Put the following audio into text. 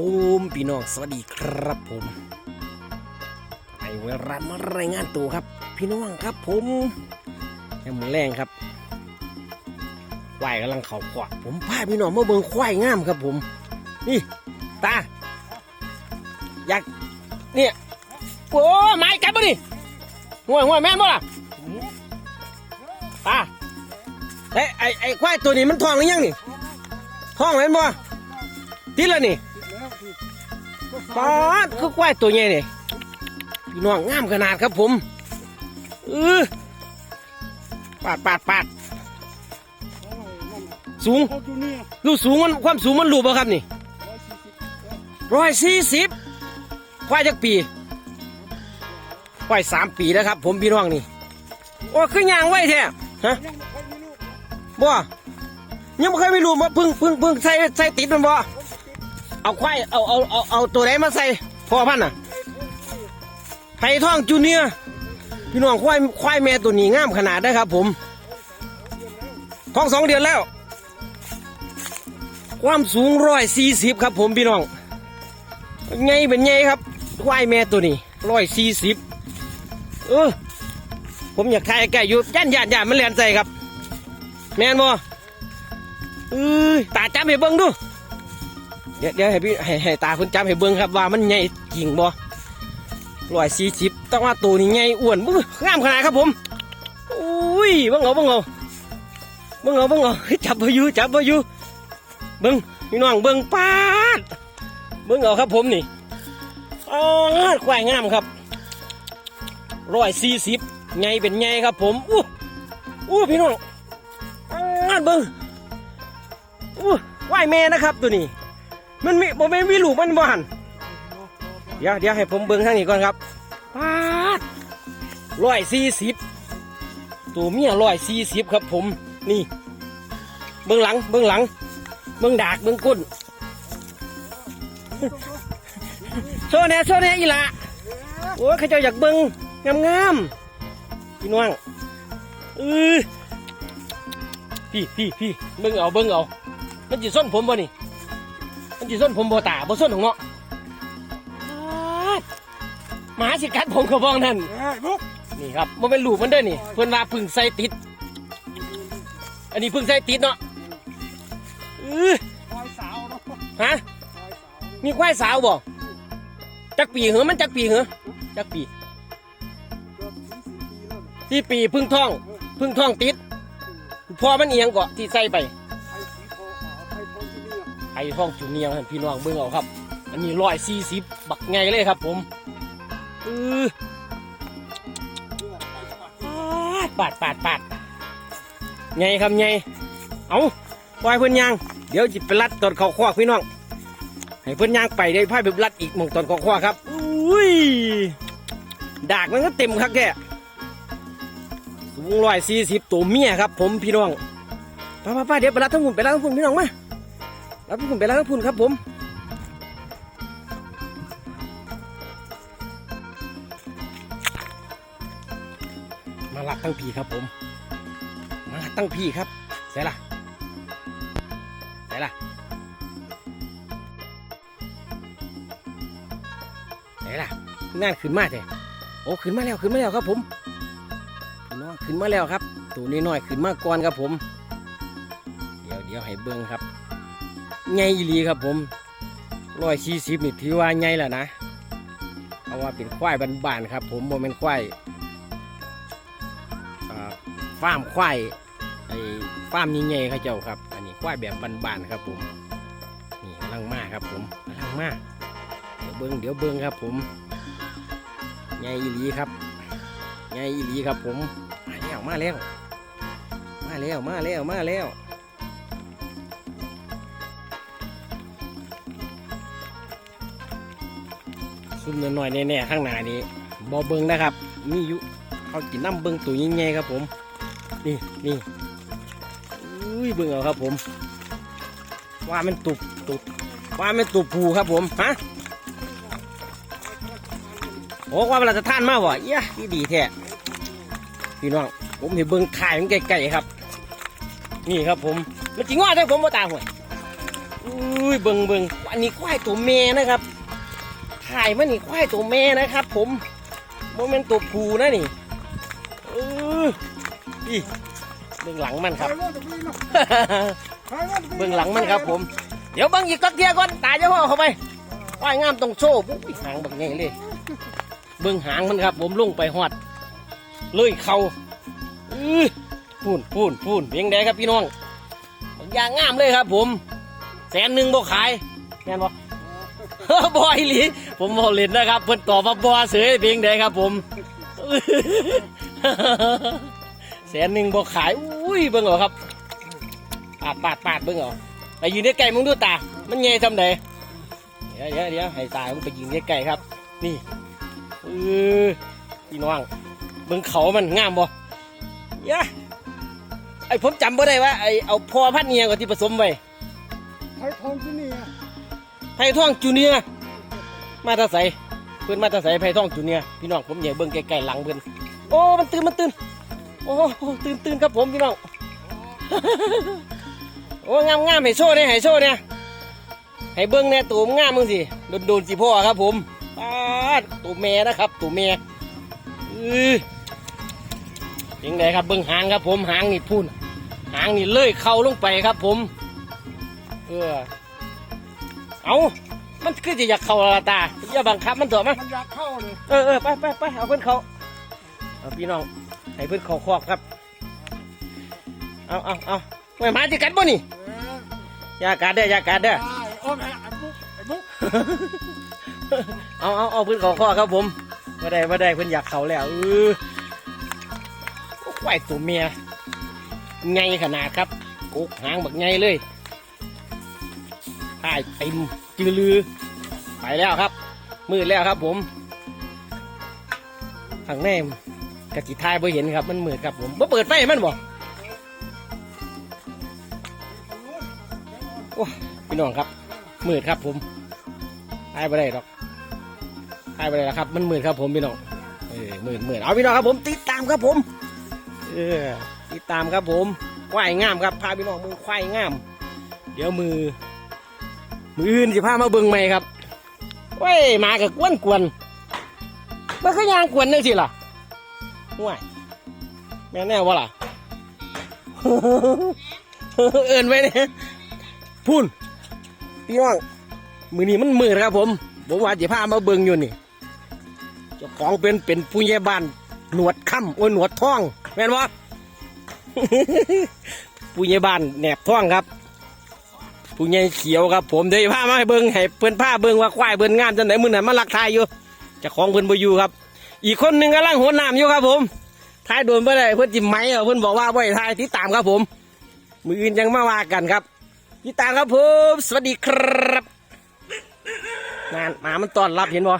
ผมพี่น้องสวัสดีครับผมไอเวลามารายงานตัวครับ พี่น้องครับผมยังมือแรงครับควายกำลังเข่าขวาผมพาพี่น้องมาเบิ่งควายงามครับผม นี่ตาอยากเนี่ยโอ้ไม้กัดปะนี่ห่วยห่วยแม่นบ่ล่ะตาไอ้ไอ้ไอควายตัวนี้มันทองหรือยังนี่ท้องแม่นบ่ติดแล้วนี่ ปอดคือควายตัวใหญ่นี่พี่น้องงามขนาดครับผมเออปาดปาดปาดสูงเขาจูเนียร์รูสูงมันความสูงมันรู้ป่ะครับนี่ร้อยสี่สิบควายจักปีควายสามปีแล้วครับ ผมพี่น้องนี่โอ้คือยางไว้แท้ฮะบ่อยมีลูกบ่ยังไม่เคยไม่รู้มาพึ่งพึ่งพึ่งใส่ใส่ติดมันบ่ เอาควายเอาเอาเอาเอาตัวไหนมาใส่พ่อพันธุ์น่ะไผ่ทองจูเนียร์พี่น้องควายควายแม่ตัวนี้งามขนาดนะครับ ผมท้องสองเดือนแล้ว ความสูงร้อยสี่สิบครับ ผมพี่น้องไงเป็นไงครับควายแม่ตัวนี้ร้อยสี่สิบเออผมอยากทายใกล้อยู่ย่านย่านย่านมันแลนใจครับ แม่นบ่เอ้ยตาจับให้เบิ้งดู เดี๋ยวเดี๋ยวให้พี่ให้ให้ตาคุณจับให้เบิ้งครับว่ามันใหญ่จริงบ่ร้อยสี่สิบแต่ว่าตัวนี้ใหญ่อ้วนบื้องามขนาดครับผมอุ้ยเบังเอาเบังเอาเบังเอาเบังเอาจับพายุจับพายุเบิ้งพี่น้องเบิ้งปาดเบิ้งเอาครับผมนี่อ๋อควายงามครับร้อยสี่สิบไงเป็นไงครับผมอู้อู้พี่น้องอ่าเบิ้งอู้ควายแม่นะครับตัวนี้ มันมีบ่แม่นมีลูกมันบ่หันเดี๋ยวเดี๋ยวให้ผมเบิ้งทางนี้ก่อนครับปาดร้อยสี่สิบตัวเมียร้อยสี่สิบครับ ผมนี่ เบิ้งหลังเบิ้งหลัง เบิ้งดากเบิ้งก้นโซเน่โซเน่อีหละโอ้ยเขาเจ้าอยากเบิ้งงามงามๆพี่น้องเออพี่พี่พี่เบิ้งเอาเบิ้งเอา มันจีส้นผมบ่นี่ มันจีส้นผมบ่ตาบ่ส้นของเนาะหมาสิกัดผมกระบองนั่นเอ้ยลูกนี่ครับมันเป็นลูกมันเด้อนี่เพื่อนว่าพึ่งใส่ติด อันนี้พึ่งใส่ติดเนาะอื้อควายสาวเนาะฮะควายสาวมีควายสาวบ่จักปีเหรอมันจักปีเหรอจักปีเกือบถึงสี่ปีแล้วเนี่ยที่ปีพึ่งท่อง พึ่งท่องติด พอมันเอียงเกาะที่ใส่ไป ไอ้สีทองขาวไอ้ทองจูเนียร์ไอ้ท่องจูเนียพี่น้องเบิ่งเอาครับ อันนี้ร้อยสี่สิบบักไงเลยครับ ผมอืออปาดปาดปาดไงครับไงเอาปล่อยเพื่อนยาง เดี๋ยวจิไปรัดตอนเขาควักพี่น้อง ให้เพื่อนยางไปได้พ่ายไปรัดอีกมองตอนเขาควักครับอุ้ยดากมันก็เต็มครับแกสูงร้อยสี่สิบตัวเมียครับ ผมพี่น้องป้าป้าป้าเดี๋ยวไปรัดทั้งหุ่นไปรัดทั้งหุ่นพี่น้องมา รัดทั้งหุ่นไปรัดทั้งหุ่นครับผมมาลัดตั้งพี่ครับผม มาลัดตั้งพี่ครับใส่ละใส่ละใส่ละงานขึ้นมาแต่โอ้ขึ้นมาแล้วขึ้นมาแล้วครับผมพี่น้องขึ้นมาแล้วครับ ตัวนี้น้อยขึ้นมาก่อนครับผม เดี๋ยวเดี๋ยวให้เบิ้งครับ ไงอีหลีครับผมร้อยสี่สิบนี่ถือว่าไงแล้วนะเพราะว่าเป็นควายบ้านๆครับ ผมโมเมนควายอ่าฟาร์มควายไอ้ฟาร์มใหญ่ๆเขาเจ้าครับ อันนี้ควายแบบบานๆครับผมนี่กำลังมากครับผมกำลังมากเดี๋ยวเบิ้งเดี๋ยวเบิ้งครับ ผมใหญ่อีหลีครับใหญ่อีหลีครับผมมาแล้วมาแล้วมาแล้วมาแล้วมาแล้ว ซุ่มน้อยๆแน่ๆข้างหน้านี้บอเบิงนะครับ มีอยู่เขากินน้ำเบิงตัวยิ่งใหญ่ครับผม นี่นี่อุ้ยเบิงเอาครับผม ว่ามันตุบตุบว่ามันตุบผูครับผมฮะโอ้ว่าเวลาจะท่านมากวะเอี้ยนี่ดีแท้พี่น้องผมเห็นเบิ้งถ่ายมันไกลๆครับ นี่ครับผมมันจริงว่าได้ผมบ่ตาห่วยอุ้ยเบิงเบิงอันนี้ควายตัวแม่นะครับ ถ่ายมันนี่ควายตัวแม่นะครับ ผมโมเมนตัวผูนะนี่เอออีเบื้องหลังมันครับ เบื้องหลังมันครับผม เดี๋ยวบิ้งอีกกักเทียก่อนตายจะพ่อเข้าไปว่ายงามตรงโซ่ปุ๊บหางแบบไงเลย เบิ้องหางมันครับ ผมลงไปหอดเลยเขาอื้อพูนพูนพูนเพียงใดครับพี่น้องบางอย่างงามเลยครับ ผม แสนหนึ่งบ่ขายแม่นบ่บอยหลี ผมบอกเล่นนะครับ เพิ่นตอบมาบอเสือเพียงใดครับ ผมแสนหนึ่งบ่ขายอุ้ยเบิ่งเอาครับปาดปาดปาดเบิ่งเอาไปยืนใกล้ๆมึงดูตา มันใหญ่ทำไดเดี๋ยวเดี๋ยวเดี๋ยวให้ตามึงไปยืนใกล้ๆครับ นี่เออพี่น้องเบิ่งเขามันงามบ่ยะไอผมจำบ่ได้ว่าไอเอาพอพันธุ์เนียงกับที่ผสมไว้ไทยทองที่นี่อะไผ่ท่องจูเนียร์ มาตาใสเพื่อนมาตาใสไผ่ท่องจูเนียพี่น้องผมใหญ่เบิ่งใกล้ๆหลังเพื่อนโอ้มันตื่นมันตื่นโอ้ตื่นตื่นครับผมพี่น้องโอ้งามงามให้โชว์เนี่ยให้โชว์เนี่ยให้เบิ้งเนี่ยตัวมันงามมึงสิโดนโดนสิพ่อครับผมปาดตัวแม่นะครับตัวแม่อือยังไงครับเบิ้งหางครับผมหางนี่พุ่นหางนี่เลื่อยเข่าลงไปครับผม เออเอา มันคือจะอยากเข่าละตาอย่าบังคับมันเถอะมั้ยมันอยากเข้าเลยเออเออไปไปไปเอาเพื่อนเขาเอาพี่น้องให้เพื่อนเขาคอกครับ เอาเอาเอาไม่มาที่กันบ่นี่เอออย่ากัดเด้ออย่ากัดเด้อได้โอ้ยไอ้บุ๊กไอ้บุ๊กเอาเอาเอาเพื่อนเขาคอกครับผมมาได้มาได้เพื่อนอยากเขาแล้วเออโอ้ควายตัวเมียไงขนาดครับกุกหางแบบไงเลยตายเต็ม จือลือ ไปแล้วครับ มืดแล้วครับผมข้างในกะจิทายบ่เห็นครับ มันมืดครับผมบ่เปิดไฟให้มันบ่โอ้พี่น้องครับมืดครับผมทายบ่ได้หรอกทายบ่ได้หรอกครับ มันมืดครับผมพี่น้องเออมืดมืดเอาพี่น้องครับผมติดตามครับผม เออติดตามครับผมควายงามครับพาพี่น้องมึงควายงาม เดี๋ยวมือ มืออื่นสิพามาเบิ่งใหม่ครับเว้ยมากับกวนกวนมันก็ยางกวนนึงสิล่ะห่วยแม่แน่วะล่ะเอินไว้เนี่ยพูนพี่น้องมือนี้มันมืดครับผมผมว่าจะพามาเบิ่งอยู่นี่เจ้าของเป็นเป็นผู้ใหญ่บ้านหนวดค่ำโอ้ยหนวดท้องแม่นวะผู้ใหญ่บ้านแหนบท้องครับ ผู้ใหญ่เขียวครับ ผมเดี๋ยวพามาให้เบิ้งให้เพื่อนผ้าเบิ้งว่าควายเบิ้งงามจังไหนมือไหนมาลักทายอยู่จะของเพื่อนบอยู่ครับ อีกคนหนึ่งกำลังโหนน้ำอยู่ครับ ผมทายโดนเพื่อนเพื่อนจิ้มไมเอเพื่อนบอกว่าไว้ทายติดตามครับผม มืออื่นยังมาว่ากันครับติดตามครับผมสวัสดีครับงานหมามันตอนรับเห็นบ่